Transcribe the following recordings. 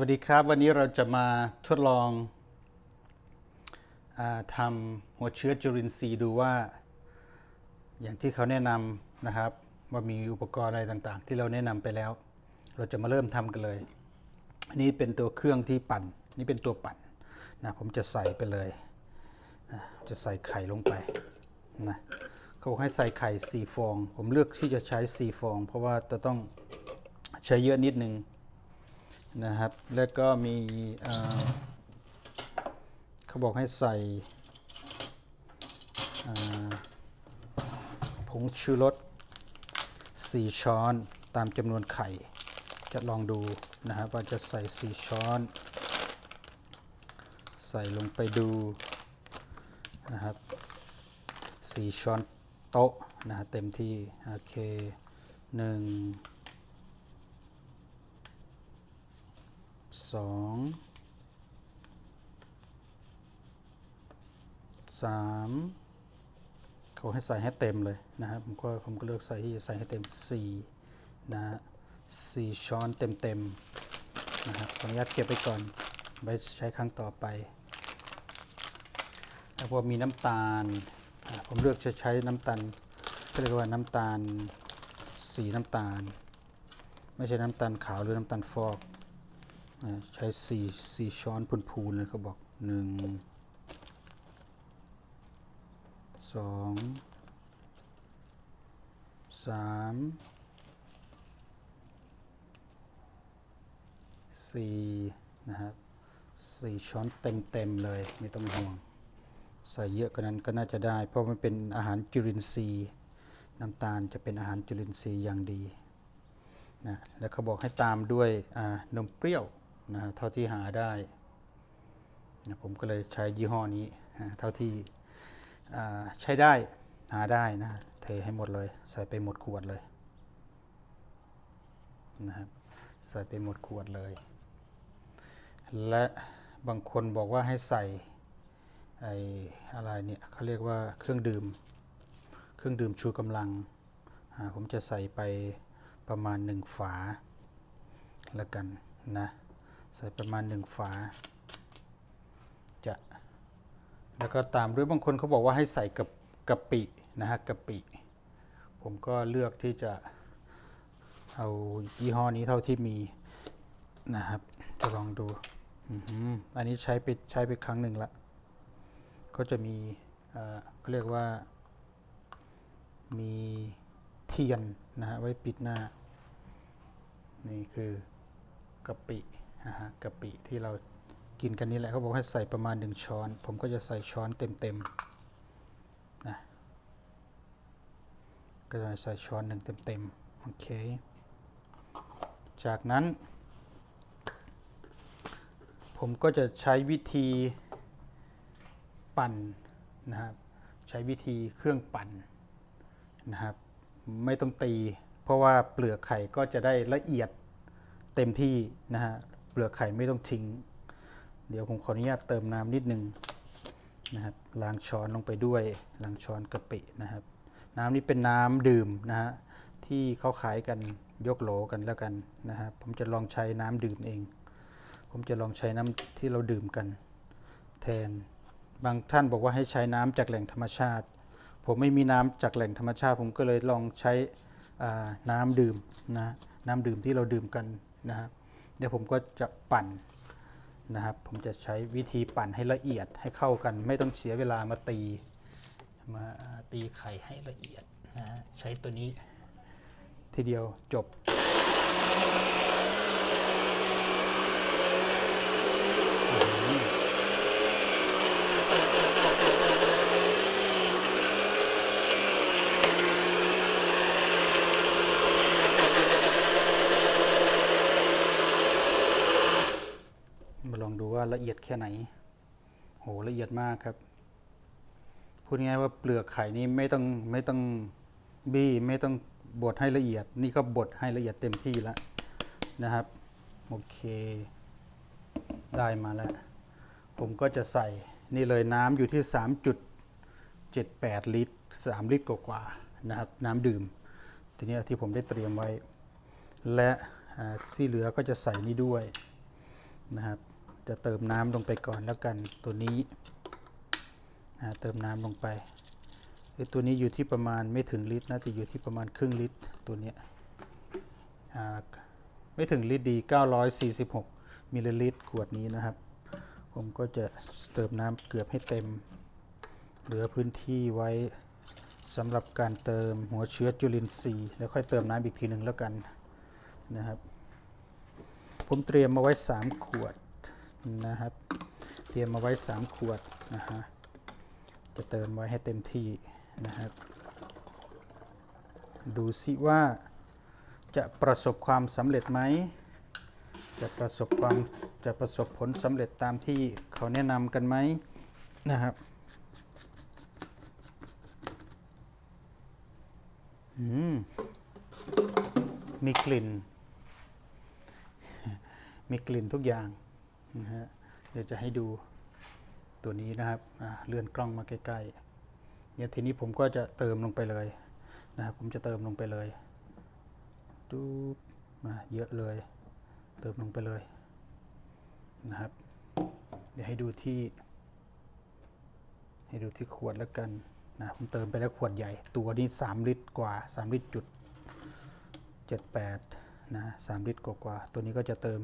วัสดีครับ วันนี้เราจะมาทดลองอทำหัวเชื้อจุลินทรีย์ดูว่า อย่างที่เขาแนะนำนะครับ ว่ามีอุปกรณ์อะไรต่างๆ ที่เราแนะนำไปแล้ว เราจะมาเริ่มทำกันเลย อันนี้เป็นตัวเครื่องที่ปั่น นี่เป็นตัวปั่นนะผมจะใส่ไปเลยนะจะใส่ไข่ลงไปนะเขาบอกให้ใส่ไข่4ฟอง ผมเลือกที่จะใช้4ฟอง เพราะว่าจะต้องใช้เยอะนิดนึง นะครับ แล้วก็มีเขาบอกให้ใส่ผงชูรส4 ช้อนตามจำนวนไข่ จะลองดูนะครับว่าจะใส่ 4 ช้อน ใส่ลงไปดูนะครับ4ช้อนโต๊ะนะเต็มที่ โอเค 1 สองสามเขาให้ใส่ให้เต็มเลยนะครับผมก็ผมก็เลือกใส่ที่จะใส่ให้เต็มสี่นะฮะสี่ช้อนเต็มเต็มนะครับขออนุญาตเก็บไปก่อนไว้ใช้ครั้งต่อไปแล้วพอมีน้ำตาลผมเลือกจะใช้น้ำตาลก็เรียกว่าน้ำตาลสีน้ำตาล ไม่ใช่น้ำตาลขาวหรือน้ำตาลฟอก ใช้สี่สี่ช้อนพูนๆเลยเขาบอกหนึ่งสองสามสี่นะครับสี่ช้อนเต็มๆเลย ไม่ต้องห่วง ใส่เยอะกว่านั้นก็น่าจะได้ เพราะมันเป็นอาหารจุลินทรีย์ น้ำตาลจะเป็นอาหารจุลินทรีย์อย่างดีนะแล้วเขาบอกให้ตามด้วยนมเปรี้ยว นะเท่าที่หาได้นะผมก็เลยใช้ยี่ห้อนี้นะเท่าที่ใช้ได้หาได้นะเทให้หมดเลยใส่ไปหมดขวดเลยนะครับใส่ไปหมดขวดเลย และบางคนบอกว่าให้ใส่ไอ้อะไรเนี่ยเขาเรียกว่าเครื่องดื่ม เครื่องดื่มชูกำลัง ผมจะใส่ไปประมาณหนึ่งฝาล้วกันนะ ใส่ประมาณหนึ่งฝา จะ แล้วก็ตามด้วยบางคนเขาบอกว่าให้ใส่กับกะปินะฮะกะปิ ผมก็เลือกที่จะเอายี่ห้อนี้เท่าที่มีนะครับ จะลองดูอันนี้ใช้ไปใช้ไปครั้งหนึ่งละก็จะมีเอ่อเขาเรียกว่า มีเทียนนะฮะไว้ปิดหน้า นี่คือกะปิ นะฮะกะปิที่เรากินกันนี่แหละเขาบอกให้ใส่ประมาณหนึ่งช้อน ผมก็จะใส่ช้อนเต็มๆนะก็จะใส่ช้อนหนึ่งเต็มๆโอเค จากนั้น ผมก็จะใช้วิธีปั่นนะครับใช้วิธีเครื่องปั่นนะครับไม่ต้องตี เพราะว่าเปลือกไข่ก็จะได้ละเอียดเต็มที่นะฮะ เปลือกไข่ไม่ต้องทิ้ง เดี๋ยวผมขออนุญาตเติมน้ำนิดนึงนะครับล้างช้อนลงไปด้วยล้างช้อนกะปินะครับ น้ำนี้เป็นน้ำดื่มนะฮะที่เขาขายกันยกโหลกันแล้วกันนะครับผมจะลองใช้น้ำดื่มเอง ผมจะลองใช้น้ำที่เราดื่มกัน แทนบางท่านบอกว่าให้ใช้น้ำจากแหล่งธรรมชาติ ผมไม่มีน้ำจากแหล่งธรรมชาติ ผมก็เลยลองใช้น้ำดื่มนะน้ำดื่มที่เราดื่มกันนะครับ เดี๋ยวผมก็จะปั่นนะครับ ผมจะใช้วิธีปั่นให้ละเอียดให้เข้ากัน ไม่ต้องเสียเวลามาตี มาตีไข่ให้ละเอียดนะใช้ตัวนี้ ทีเดียวจบ มาลองดูว่าละเอียดแค่ไหน โหละเอียดมากครับ พูดง่ายว่าเปลือกไข่นี่ไม่ต้องไม่ต้องบี้ไม่ต้องบดให้ละเอียด นี่ก็บดให้ละเอียดเต็มที่แล้วนะครับ โอเค ได้มาแล้ว ผมก็จะใส่นี่เลยน้ำอยู่ที่ 3.78 ลิตร 3 ลิตรกว่าๆนะครับ น้ำดื่ม ทีนี้ที่ผมได้เตรียมไว้ และที่เหลือก็จะใส่นี่ด้วยนะครับ จะเติมน้ำลงไปก่อนแล้วกันตัวนี้นะเติมน้ำลงไปไอ้ตัวนี้อยู่ที่ประมาณไม่ถึงลิตรนะแต่อยู่ที่ประมาณครึ่งลิตรตัวเนี้ยไม่ถึงลิตรดี 946มิลลิลิตรขวดนี้นะครับ ผมก็จะเติมน้ำเกือบให้เต็ม เหลือพื้นที่ไว้สำหรับการเติมหัวเชื้อจุลินทรีย์แล้วค่อยเติมน้ำอีกทีหนึ่งแล้วกันนะครับ ผมเตรียมมาไว้ 3 ขวด นะครับ เตรียมมาไว้ 3 ขวดนะฮะจะเติมไว้ให้เต็มที่นะครับ ดูสิว่าจะประสบความสำเร็จไหม จะประสบความจะประสบผลสำเร็จตามที่เขาแนะนำกันไหมนะครับอืมมีกลิ่น มีกลิ่นทุกอย่าง นะฮะเดี๋ยวจะให้ดูตัวนี้นะครับเลื่อนกล้องมาใกล้ๆเนี่ยทีนี้ผมก็จะเติมลงไปเลยนะครับผมจะเติมลงไปเลยดูมาเยอะเลย เติมลงไปเลยนะครับ เดี๋ยวให้ดูที่ ให้ดูที่ขวดแล้วกันนะผมเติมไปแล้วขวดใหญ่ ตัวนี้ 3 ลิตรกว่า 3 ลิตรจุด 78 นะสามลิตรกว่าๆตัวนี้ก็จะเติม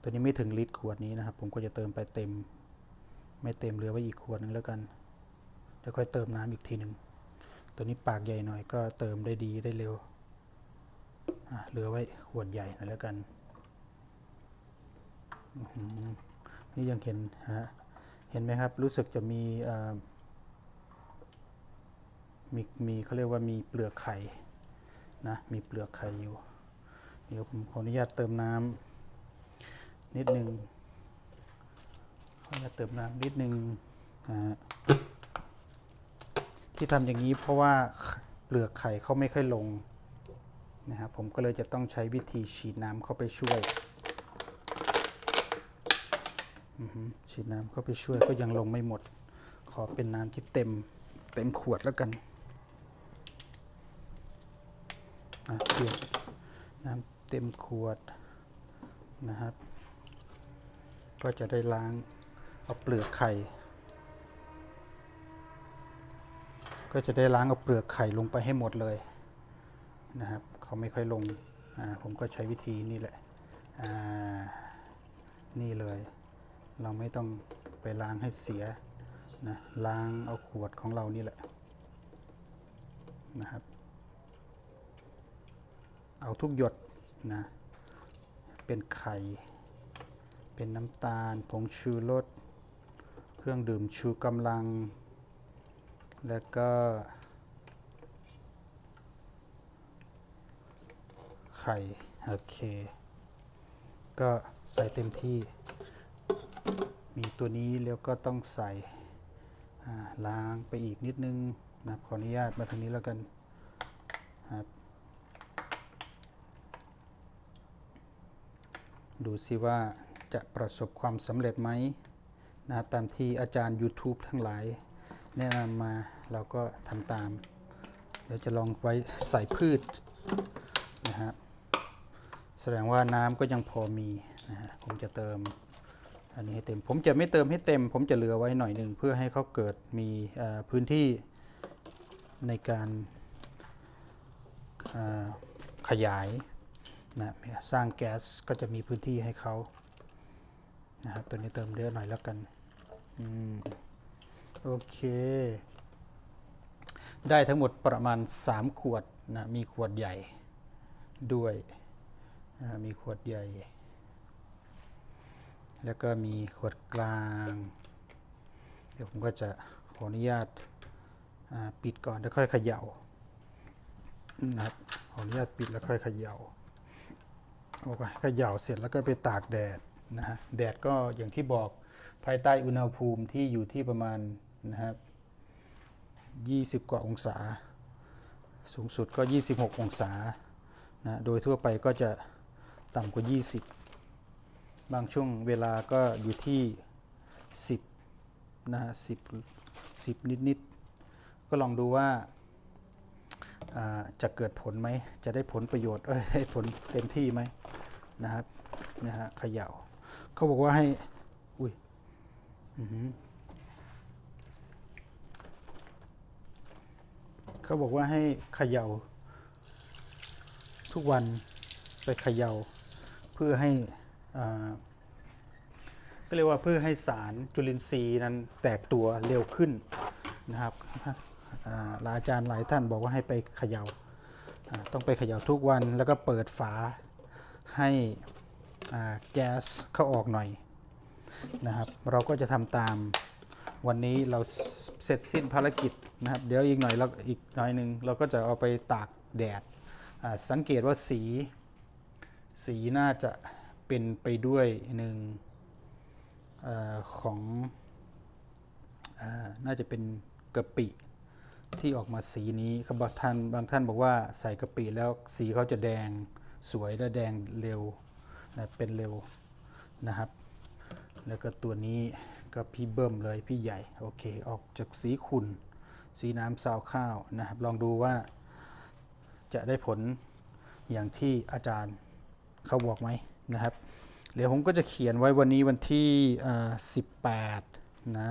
ตัวนี้ไม่ถึงลิตรขวดนี้นะครับ ผมก็จะเติมไปเต็ม ไม่เต็มเหลือไว้อีกขวดหนึงแล้วกันเดี๋ยวค่อยเติมน้ำอีกทีหนึ่งตัวนี้ปากใหญ่หน่อยก็เติมได้ดีได้เร็วเหลือไว้ขวดใหญ่หน่อยแล้วกันนี่ยังเห็นฮะเห็นไหมครับ รู้สึกจะมีมีมีเขาเรียกว่ามีเปลือกไข่นะมีเปลือกไข่อยู่ เดี๋ยวผมขออนุญาตเติมน้ำนิดหนึ่งขออนุญาตเติมน้ำนิดหนึ่งนะฮะที่ทำอย่างนี้เพราะว่าเปลือกไข่เขาไม่ค่อยลงนะครับผมก็เลยจะต้องใช้วิธีฉีดน้ำเข้าไปช่วยฉีดน้ำเข้าไปช่วยก็ยังลงไม่หมด ขอเป็นน้ำที่เต็มเต็มขวดแล้วกันเปลี่ยนน้ำ เต็มขวดนะครับ ก็จะได้ล้างเอาเปลือกไข่ ก็จะได้ล้างเอาเปลือกไข่ลงไปให้หมดเลยนะครับเขาไม่ค่อยลงผมก็ใช้วิธีนี่แหละนี่เลย เราไม่ต้องไปล้างให้เสียนะล้างเอาขวดของเรานี่แหละนะครับ เอาทุกหยด นะ เป็นไข่ เป็นน้ำตาล ผงชูรส เครื่องดื่มชูกำลัง แล้วก็ ไข่ โอเค ก็ใส่เต็มที่ มีตัวนี้แล้วก็ต้องใส่ล้างไปอีกนิดนึงนะขออนุญาตมาทางนี้แล้วกันครับ ดูซิว่าจะประสบความสำเร็จไหมนะครับตามที่อาจารย์ YouTube ทั้งหลาย แนะนำมาเราก็ทำตาม เดี๋ยวจะลองไว้ใส่พืชนะฮะแสดงว่าน้ำก็ยังพอมีนะฮะผมจะเติมอันนี้ให้เต็มผมจะไม่เติมให้เต็ม ผมจะเหลือไว้หน่อยหนึ่งเพื่อให้เขาเกิดมีพื้นที่ในการขยาย นะสร้างแก๊สก็จะมีพื้นที่ให้เขานะครับตัวนี้เติมเยอะหน่อยแล้วกันอืมโอเค ได้ทั้งหมดประมาณ 3 ขวดนะมีขวดใหญ่ด้วยนะมีขวดใหญ่ แล้วก็มีขวดกลาง เดี๋ยวผมก็จะขออนุญาตปิดก่อนแล้วค่อยเขย่านะครับขออนุญาตปิดแล้วค่อยเขย่า โอเคเขย่าเสร็จแล้วก็ไปตากแดดนะฮะแดดก็อย่างที่บอกภายใต้อุณหภูมิที่อยู่ที่ประมาณนะครับ20 กว่าองศา สูงสุดก็ 26 องศานะโดยทั่วไปก็จะต่ำกว่า 20 บางช่วงเวลาก็อยู่ที่ 10นะฮะ10 10 นิดๆก็ลองดูว่าอ่าจะเกิดผลไหม จะได้ผลประโยชน์เอ้ยได้ผลเต็มที่ไหม นะครับนะฮะเขย่าเขาบอกว่าให้ อุ้ยเขาบอกว่าให้เขย่า ทุกวันไปเขย่า เพื่อให้ก็เรียกว่าเพื่อให้สารจุลินทรีย์นั้นแตกตัวเร็วขึ้นนะครับอาอาจารย์หลายท่านบอกว่าให้ไปเขย่าอ่าต้องไปเขย่าทุกวันแล้วก็เปิดฝา ให้แก๊สเข้าออกหน่อยนะครับ เราก็จะทำตามวันนี้เราเสร็จสิ้นภารกิจนะครับ เดี๋ยวอีกหน่อยเราอีกหน่อยหนึ่งเราก็จะเอาไปตากแดดสังเกตว่าสี สีน่าจะเป็นไปด้วยหนึ่งอของอน่าจะเป็นกะปิที่ออกมาสีนี้ครับบางท่านบางท่านบอกว่าใส่กะปิแล้วสีเขาจะแดง สวยและแดงเร็วนะเป็นเร็วนะครับ แล้วก็ตัวนี้ก็พี่เบิ้มเลยพี่ใหญ่ โอเค ออกจากสีขุ่นสีน้ำซาวข้าวนะครับ ลองดูว่าจะได้ผลอย่างที่อาจารย์เขาบอกไหมนะครับ เดี๋ยวผมก็จะเขียนไว้วันนี้วันที่ 18 นะ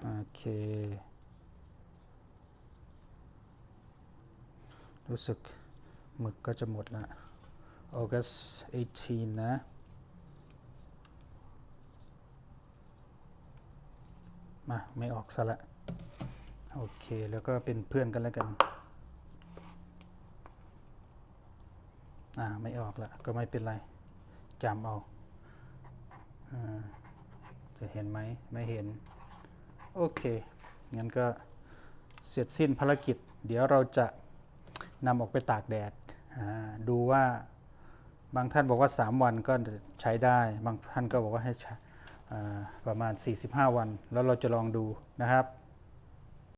โอเค รู้สึก หมึกก็จะหมดละ August 18 นะ มา ไม่ออกซะละ โอเค แล้วก็เป็นเพื่อนกันแล้วกัน อ่า ไม่ออกละ ก็ไม่เป็นไรจำเอาอจะเห็นไหม ไม่เห็น โอเค งั้นก็เสร็จสิ้นภารกิจ เดี๋ยวเราจะนำออกไปตากแดด ดูว่าบางท่านบอกว่า 3 วันก็ใช้ได้ บางท่านก็บอกว่าให้ประมาณ 45 วัน แล้วเราจะลองดูนะครับ